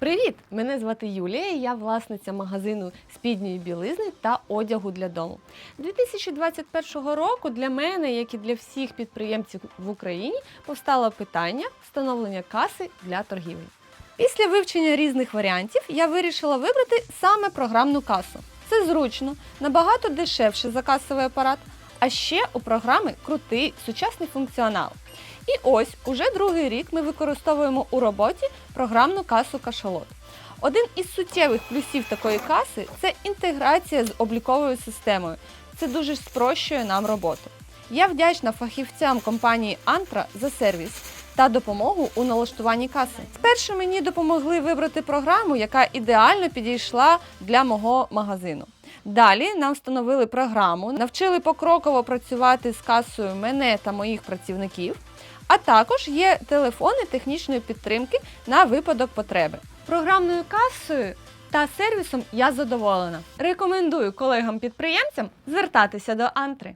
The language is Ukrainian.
Привіт! Мене звати Юлія. і Я власниця магазину спідньої білизни та одягу для дому. 2021 року для мене, як і для всіх підприємців в Україні, повстало питання встановлення каси для торгівлі. Після вивчення різних варіантів я вирішила вибрати саме програмну касу. Це зручно, набагато дешевше за касовий апарат, а ще у програми крутий сучасний функціонал. І ось уже другий рік ми використовуємо у роботі програмну касу Кашалот. Один із суттєвих плюсів такої каси це інтеграція з обліковою системою. Це дуже спрощує нам роботу. Я вдячна фахівцям компанії Антра за сервіс та допомогу у налаштуванні каси. Спершу мені допомогли вибрати програму, яка ідеально підійшла для мого магазину. Далі нам встановили програму, навчили покроково працювати з касою мене та моїх працівників. А також є телефони технічної підтримки на випадок потреби. Програмною касою та сервісом я задоволена. Рекомендую колегам-підприємцям звертатися до Антри.